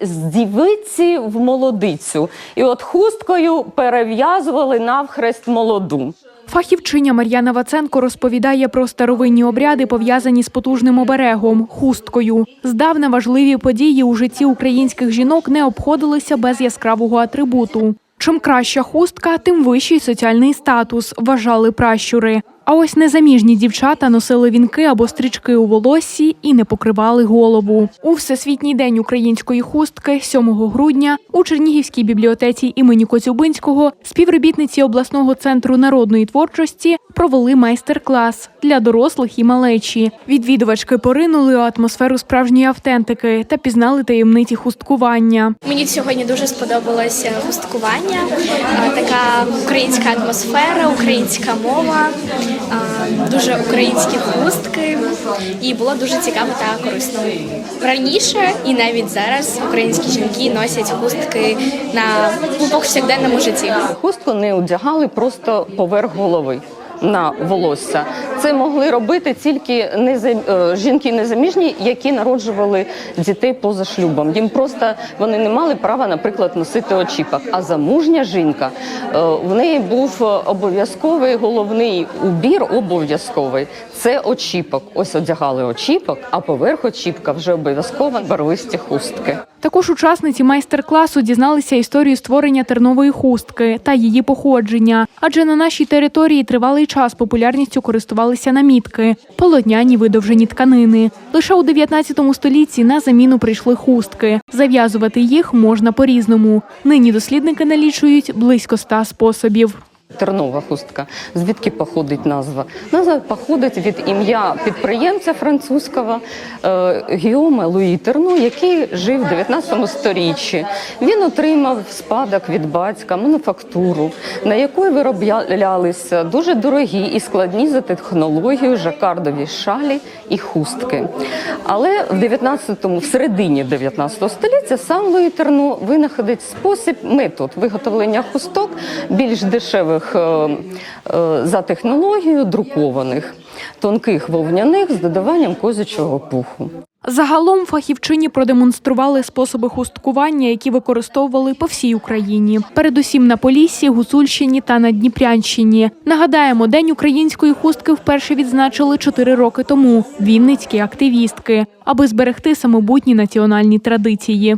з дівиці в молодицю. І от хусткою перев'язували навхрест молоду. Фахівчиня Мар'яна Ваценко розповідає про старовинні обряди, пов'язані з потужним оберегом хусткою. Здавна важливі події у житті українських жінок не обходилися без яскравого атрибуту. Чим краща хустка, тим вищий соціальний статус, вважали пращури. А ось незаміжні дівчата носили вінки або стрічки у волоссі і не покривали голову. У всесвітній день української хустки, 7 грудня, у Чернігівській бібліотеці імені Коцюбинського співробітниці обласного центру народної творчості провели майстер-клас для дорослих і малечі. Відвідувачки поринули у атмосферу справжньої автентики та пізнали таємниці хусткування. Мені сьогодні дуже сподобалося густкування, а, така українська атмосфера, українська мова, дуже українські хустки, і було дуже цікаво та корисно. Раніше і навіть зараз українські жінки носять хустки на у повсякденному житті. Хустку не одягали просто поверх голови. На волосся це могли робити тільки неза... е, жінки незаміжні, які народжували дітей поза шлюбом. Їм просто вони не мали права, наприклад, носити очіпок. А замужня жінка е, в неї був обов'язковий головний убір, обов'язковий це очіпок. Ось одягали очіпок, а поверх очіпка вже обов'язково барвисті хустки. Також учасниці майстер-класу дізналися історію створення тернової хустки та її походження. Адже на нашій території тривалий час популярністю користувалися намітки – полотняні видовжені тканини. Лише у 19 столітті на заміну прийшли хустки. Зав'язувати їх можна по-різному. Нині дослідники налічують близько ста способів. Тернова хустка. Звідки походить назва? Назва походить від ім'я підприємця французького е, Гіома Луї Терно, який жив в 19 сторіччі. Він отримав спадок від батька мануфактуру, на якої вироблялися дуже дорогі і складні за технологією жакардові шалі і хустки. Але в 19-му, в середині 19 століття сам Луї Терно винаходить спосіб, метод виготовлення хусток більш дешевих е, е, за технологією друкованих, тонких вовняних з додаванням козячого пуху. Загалом фахівчині продемонстрували способи хусткування, які використовували по всій Україні, передусім на Поліссі, Гуцульщині та на Дніпрянщині. Нагадаємо, день української хустки вперше відзначили чотири роки тому. Вінницькі активістки, аби зберегти самобутні національні традиції.